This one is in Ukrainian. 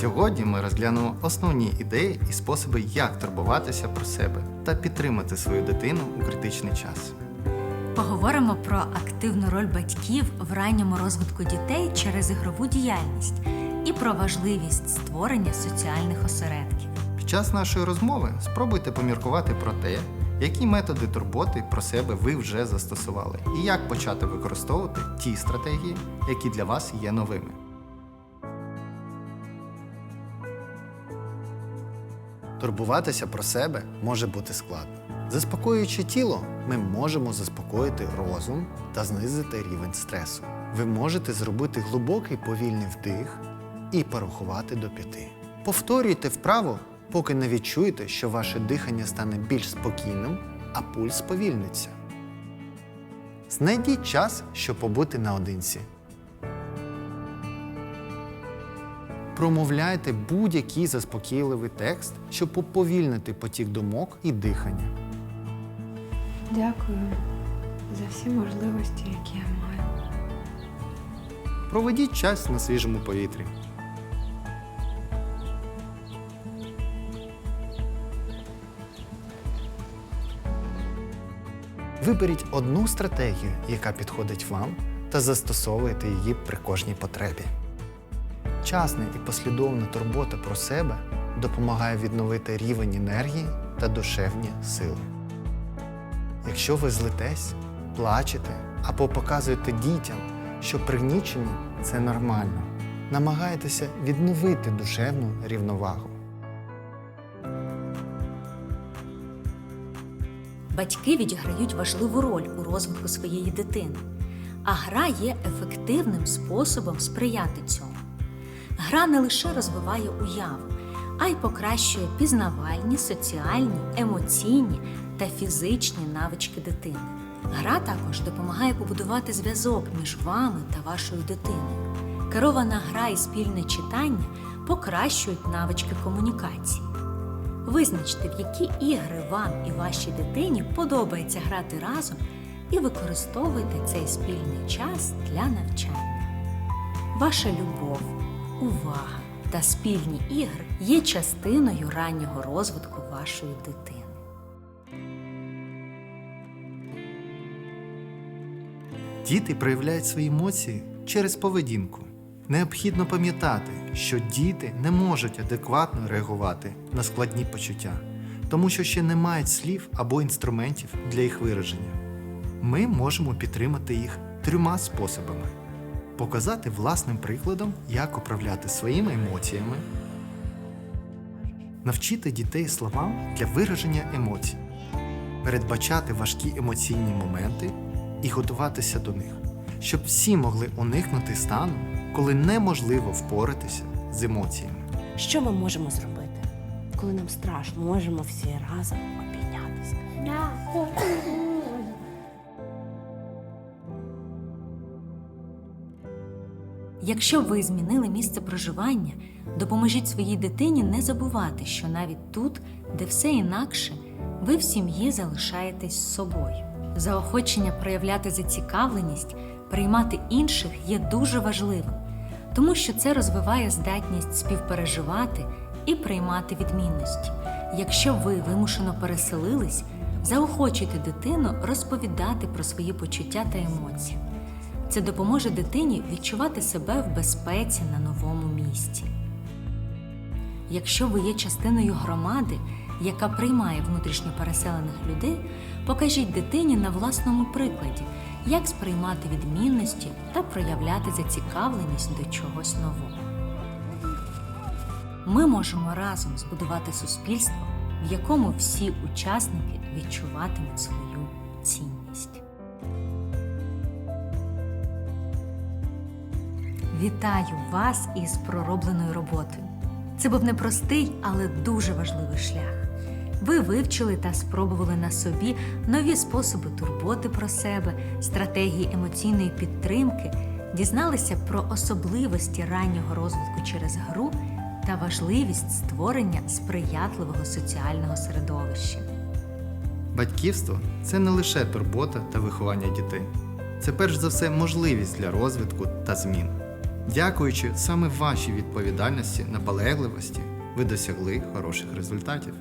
Сьогодні ми розглянемо основні ідеї і способи, як турбуватися про себе та підтримати свою дитину у критичний час. Поговоримо про активну роль батьків в ранньому розвитку дітей через ігрову діяльність і про важливість створення соціальних осередків. Під час нашої розмови спробуйте поміркувати про те, які методи турботи про себе ви вже застосували, і як почати використовувати ті стратегії, які для вас є новими. Турбуватися про себе може бути складно. Заспокоюючи тіло, ми можемо заспокоїти розум та знизити рівень стресу. Ви можете зробити глибокий повільний вдих і порахувати до п'яти. Повторюйте вправо, поки не відчуєте, що ваше дихання стане більш спокійним, а пульс сповільниться. Знайдіть час, щоб побути наодинці. Промовляйте будь-який заспокійливий текст, щоб поповільнити потік думок і дихання. Дякую за всі можливості, які я маю. Проведіть час на свіжому повітрі. Виберіть одну стратегію, яка підходить вам, та застосовуйте її при кожній потребі. Часна і послідовна турбота про себе допомагає відновити рівень енергії та душевні сили. Якщо ви злитесь, плачете або показуєте дітям, що пригнічені це нормально, намагайтеся відновити душевну рівновагу. Батьки відіграють важливу роль у розвитку своєї дитини, а гра є ефективним способом сприяти цьому. Гра не лише розвиває уяву, а й покращує пізнавальні, соціальні, емоційні та фізичні навички дитини. Гра також допомагає побудувати зв'язок між вами та вашою дитиною. Керована гра і спільне читання покращують навички комунікації. Визначте, в які ігри вам і вашій дитині подобається грати разом, і використовуйте цей спільний час для навчання. Ваша любов, увага та спільні ігри є частиною раннього розвитку вашої дитини. Діти проявляють свої емоції через поведінку. Необхідно пам'ятати, що діти не можуть адекватно реагувати на складні почуття, тому що ще не мають слів або інструментів для їх вираження. Ми можемо підтримати їх трьома способами: показати власним прикладом, як управляти своїми емоціями, навчити дітей словам для вираження емоцій, передбачати важкі емоційні моменти і готуватися до них, щоб всі могли уникнути стану, коли неможливо впоратися з емоціями. Що ми можемо зробити? Коли нам страшно, можемо всі разом обійнятися. Якщо ви змінили місце проживання, допоможіть своїй дитині не забувати, що навіть тут, де все інакше, ви в сім'ї залишаєтесь з собою. Заохочення проявляти зацікавленість, приймати інших є дуже важливим, тому що це розвиває здатність співпереживати і приймати відмінності. Якщо ви вимушено переселились, заохочуйте дитину розповідати про свої почуття та емоції. Це допоможе дитині відчувати себе в безпеці на новому місці. Якщо ви є частиною громади, яка приймає внутрішньо переселених людей, покажіть дитині на власному прикладі, як сприймати відмінності та проявляти зацікавленість до чогось нового. Ми можемо разом збудувати суспільство, в якому всі учасники відчуватимуть свою цінність. Вітаю вас із проробленою роботою. Це був непростий, але дуже важливий шлях. Ви вивчили та спробували на собі нові способи турботи про себе, стратегії емоційної підтримки, дізналися про особливості раннього розвитку через гру та важливість створення сприятливого соціального середовища. Батьківство це не лише турбота та виховання дітей. Це перш за все можливість для розвитку та змін. Дякуючи саме вашій відповідальності, наполегливості, ви досягли хороших результатів.